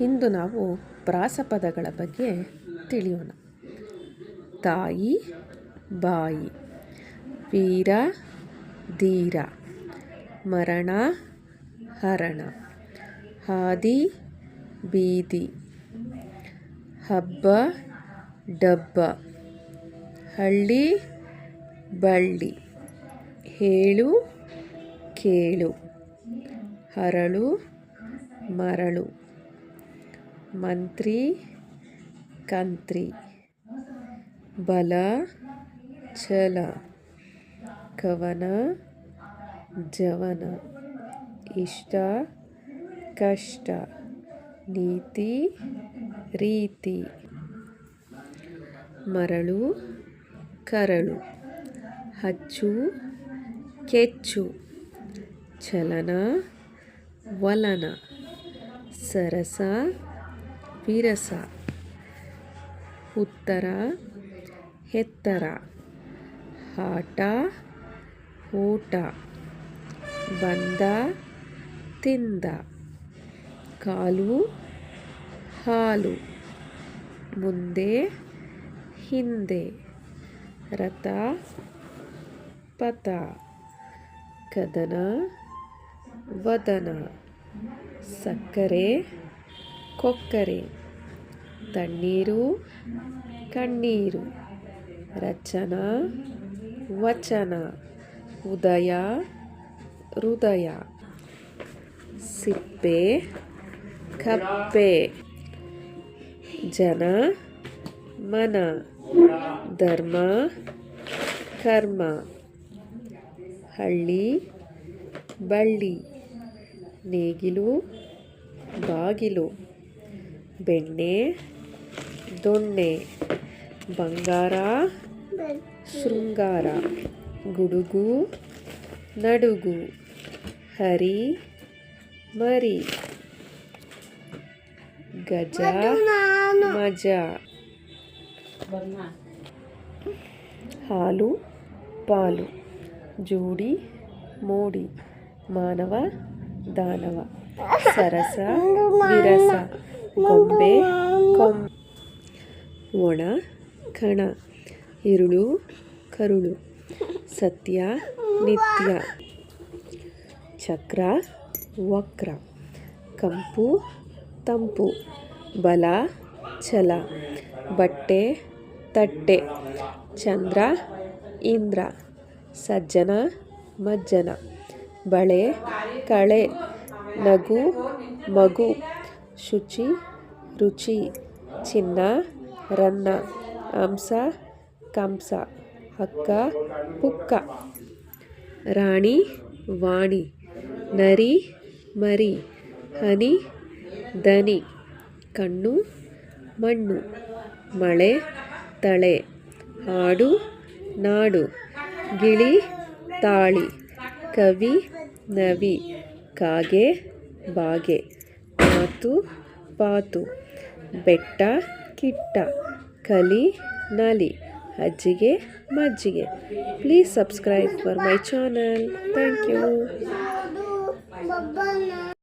ಇಂದು ನಾವು ಪ್ರಾಸಪದಗಳ ಬಗ್ಗೆ ತಿಳಿಯೋಣ. ತಾಯಿ, ಬಾಯಿ. ವೀರ, ಧೀರ. ಮರಣ, ಹರಣ. ಹಾದಿ, ಬೀದಿ. ಹಬ್ಬ, ಡಬ್ಬ. ಹಳ್ಳಿ, ಬಳ್ಳಿ. ಹೇಳು, ಕೇಳು. ಹರಳು, ಮರಳು. ಮಂತ್ರಿ, ಕಂತ್ರಿ. ಬಲ, ಛಲ. ಕವನ, ಜವನ. ಇಷ್ಟ, ಕಷ್ಟ. ನೀತಿ, ರೀತಿ. ಮರಳು, ಕರಳು. ಹಚ್ಚು, ಕೆಚ್ಚು. ಚಲನ, ವಲನ. ಸರಸ ವಿರಸ ಉತ್ತರ, ಎತ್ತರ. ಆಟ, ಊಟ. ಬಂದ, ತಿಂದ. ಕಾಲು, ಹಾಲು. ಮುಂದೆ, ಹಿಂದೆ. ರಥ, ಪಥ. ಕದನ, ವದನ. ಸಕ್ಕರೆ ಕೊಕ್ಕರೆ, ತಣ್ಣೀರು, ಕಣ್ಣೀರು, ರಚನ, ವಚನ, ಉದಯ, ಹೃದಯ, ಸಿಪ್ಪೆ, ಕಪ್ಪೆ, ಜನ, ಮನ, ಧರ್ಮ, ಕರ್ಮ, ಹಳ್ಳಿ, ಬಳ್ಳಿ, ನೇಗಿಲು, ಬಾಗಿಲು. ಬೆಣ್ಣೆ ದೊಣ್ಣೆ ಬಂಗಾರ ಶೃಂಗಾರ ಗುಡುಗು ನಡುಗು ಹರಿ ಮರಿ ಗಜ ಮಜ ಹಾಲು ಪಾಲು ಜೋಡಿ ಮೋಡಿ ಮಾನವ ದಾನವ ಸರಸ ವಿರಸ ಗೊಂಬೆ ಕೊಂ ಒಣ, ಕಣ. ಇರುಳು, ಕರುಳು. ಸತ್ಯ, ನಿತ್ಯ. ಚಕ್ರ, ವಕ್ರ. ಕಂಪು, ತಂಪು. ಬಲ, ಛಲ. ಬಟ್ಟೆ, ತಟ್ಟೆ. ಚಂದ್ರ, ಇಂದ್ರ. ಸಜ್ಜನ, ಮಜ್ಜನ. ಬಳೆ, ಕಳೆ. ನಗು, ಮಗು. ಶುಚಿ, ರುಚಿ, ಚಿನ್ನ, ರನ್ನ, ಅಂಸ, ಕಂಸ, ಅಕ್ಕ, ಪುಕ್ಕ. ರಾಣಿ, ವಾಣಿ. ನರಿ, ಮರಿ. ಹನಿ, ದನಿ. ಕಣ್ಣು, ಮಣ್ಣು. ಮಳೆ, ತಳೆ. ಹಾಡು, ನಾಡು. ಗಿಳಿ, ತಾಳಿ. ಕವಿ, ನವಿ. ಕಾಗೆ, ಬಾಗೆ. ಮಾತು ಪಾತು, ಬೆಟ್ಟ, ಕಿಟ್ಟ, ಕಲಿ, ನಲಿ, ಅಜ್ಜಿಗೆ, ಮಜ್ಜಿಗೆ. Please subscribe for my channel thank you